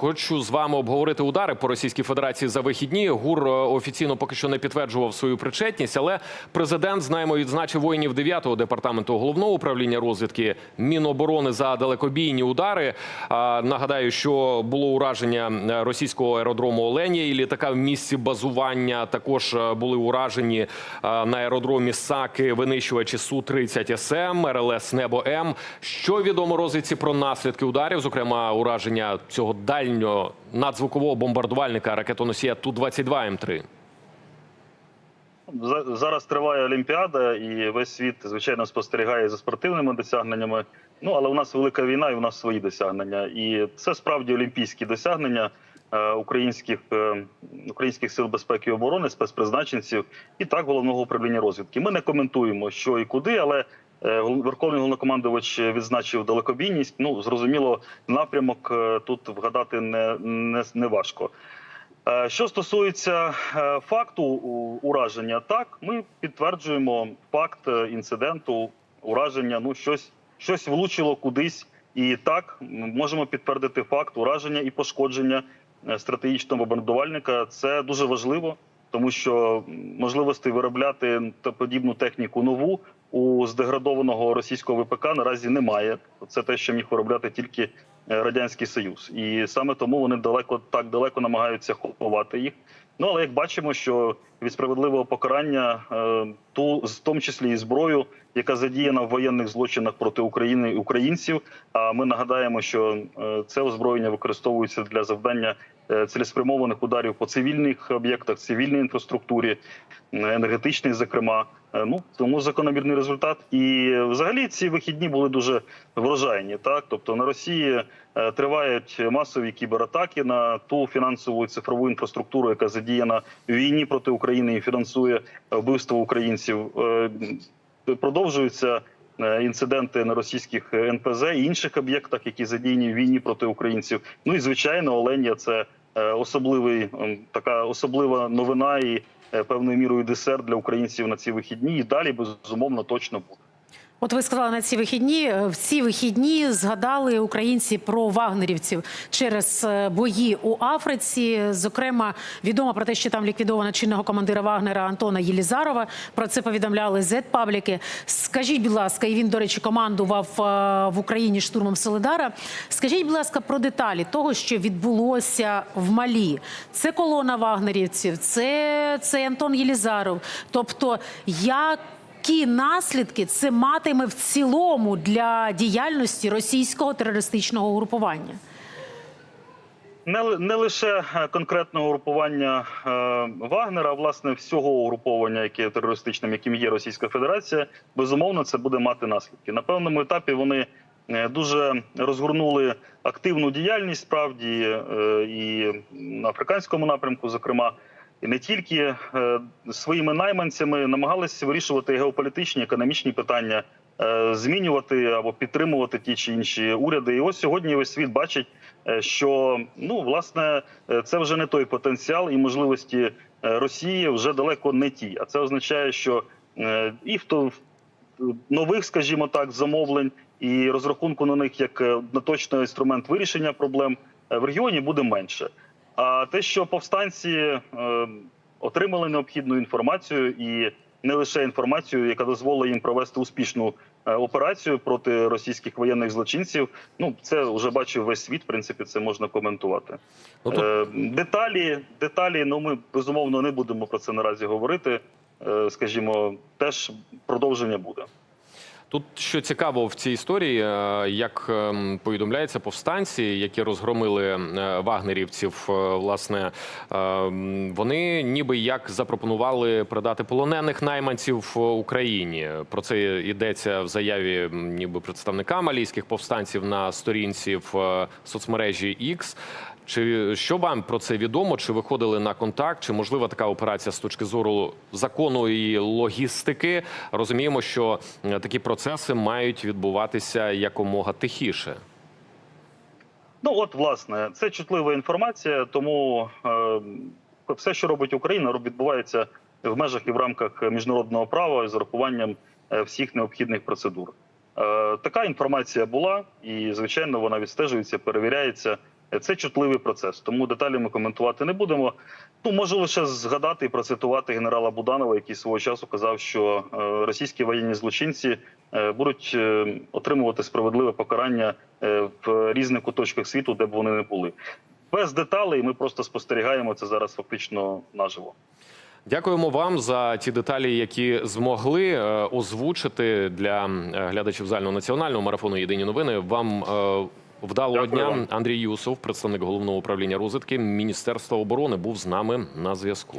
Хочу з вами обговорити удари по Російській Федерації за вихідні. ГУР е, офіційно поки що не підтверджував свою причетність, але президент знаємо відзначив воїнів 9-го департаменту головного управління розвідки Міноборони за далекобійні удари. Нагадаю, що було ураження е, російського аеродрому Оленя і літака в місці базування. Також е, були уражені на аеродромі Саки винищувачі су 30 СМ, РЛС Небо М. Що відомо розвідці про наслідки ударів, зокрема ураження цього дальнього надзвукового бомбардувальника ракетоносія Ту 22 М3? Зараз триває Олімпіада, і весь світ звичайно спостерігає за спортивними досягненнями. Ну але у нас велика війна, і у нас свої досягнення. І це справді олімпійські досягнення е, українських е, українських сил безпеки і оборони, спецпризначенців і так головного управління розвідки. Ми не коментуємо, що і куди, але Верховний головнокомандувач відзначив далекобійність. Ну зрозуміло, напрямок е, тут вгадати не, не, не важко. Е, Що стосується е, факту ураження, так ми підтверджуємо факт е, інциденту ураження. Ну щось щось влучило кудись, і так можемо підтвердити факт ураження і пошкодження е, стратегічного бомбардувальника. Це дуже важливо, тому що м, можливостей виробляти подібну техніку нову у здеградованого російського ВПК наразі немає. Це те, що міг виробляти тільки е, радянський союз, і саме тому вони далеко так далеко намагаються ховати їх. Ну але як бачимо, що від справедливого покарання е, ту в тому числі і зброю, яка задіяна в воєнних злочинах проти України і українців. А ми нагадаємо, що е, це озброєння використовується для завдання цілеспрямованих ударів по цивільних об'єктах, цивільній інфраструктурі, е, енергетичних, зокрема. Е, Ну тому закономірний результат. І е, взагалі ці вихідні були дуже врожайні. Так, тобто на Росії е, тривають масові кібератаки на ту фінансову і цифрову інфраструктуру, яка задіяна в війні проти України і фінансує е, вбивство українців. Е, Продовжуються е, інциденти на російських НПЗ і інших об'єктах, які задіяні в війні проти українців. Ну і звичайно, Оленя це е, особливий ем, така особлива новина і е, певною мірою десерт для українців на ці вихідні. І далі безумовно точно буде. От ви сказали на ці вихідні. е, В ці вихідні згадали українці про вагнерівців через е, бої у Африці. Зокрема, відомо про те, що там ліквідовано чинного командира Вагнера Антона Єлізарова. Про це повідомляли Z-пабліки. Скажіть, будь ласка, і він, до речі, командував е, в Україні штурмом Солидара. Скажіть, будь ласка, про деталі того, що відбулося в Малі. Це колона вагнерівців, це, це Антон Єлізаров. Тобто, як які наслідки це матиме в цілому для діяльності російського терористичного угрупування? Не, не лише е, конкретного групування е, Вагнера, а власне всього угруповання, яке терористичним, яким є Російська Федерація, безумовно, це буде мати наслідки. На певному етапі вони е, дуже розгорнули активну діяльність, справді е, і на африканському напрямку, зокрема. Не тільки е, своїми найманцями намагалися вирішувати геополітичні, економічні питання, е, змінювати або підтримувати ті чи інші уряди. І ось сьогодні весь світ бачить, е, що ну власне це вже не той потенціал і можливості Росії вже далеко не ті. А це означає, що і в нових, скажімо так, замовлень і розрахунку на них як на точний інструмент вирішення проблем в регіоні буде менше. А те, що повстанці е, отримали необхідну інформацію, і не лише інформацію, яка дозволила їм провести успішну е, операцію проти російських воєнних злочинців, ну це вже бачив весь світ. В принципі, це можна коментувати. Ну, Е, деталі, деталі, ну ми безумовно не будемо про це наразі говорити. Е, скажімо, теж продовження буде. Тут що цікаво в цій історії, е, як ем, повідомляється, повстанці, які розгромили е, вагнерівців, е, власне, ем, вони ніби як запропонували передати полонених найманців Україні. Про це йдеться в заяві ніби представника малійських повстанців на сторінці в соцмережі X. Чи що вам про це відомо? Чи виходили на контакт? Чи можлива така операція з точки зору закону і логістики? Розуміємо, що е, такі процеси мають відбуватися якомога тихіше. Ну от власне, це чутлива інформація, тому е, все, що робить Україна, відбувається в межах і в рамках міжнародного права і з урахуванням е, всіх необхідних процедур. Е, така інформація була, і звичайно, вона відстежується, перевіряється. Це чутливий процес, тому деталі ми коментувати не будемо. Ну можу лише згадати і процитувати генерала Буданова, який свого часу казав, що е, російські воєнні злочинці е, будуть е, отримувати справедливе покарання в різних куточках світу, де б вони не були. Без деталей ми просто спостерігаємо це зараз фактично наживо. Дякуємо вам за ті деталі, які змогли озвучити для глядачів загального національного марафону Єдині новини. Вам вдалого Дякую дня. вам. Андрій Юсов, представник головного управління розвитки Міністерства оборони, був з нами на зв'язку.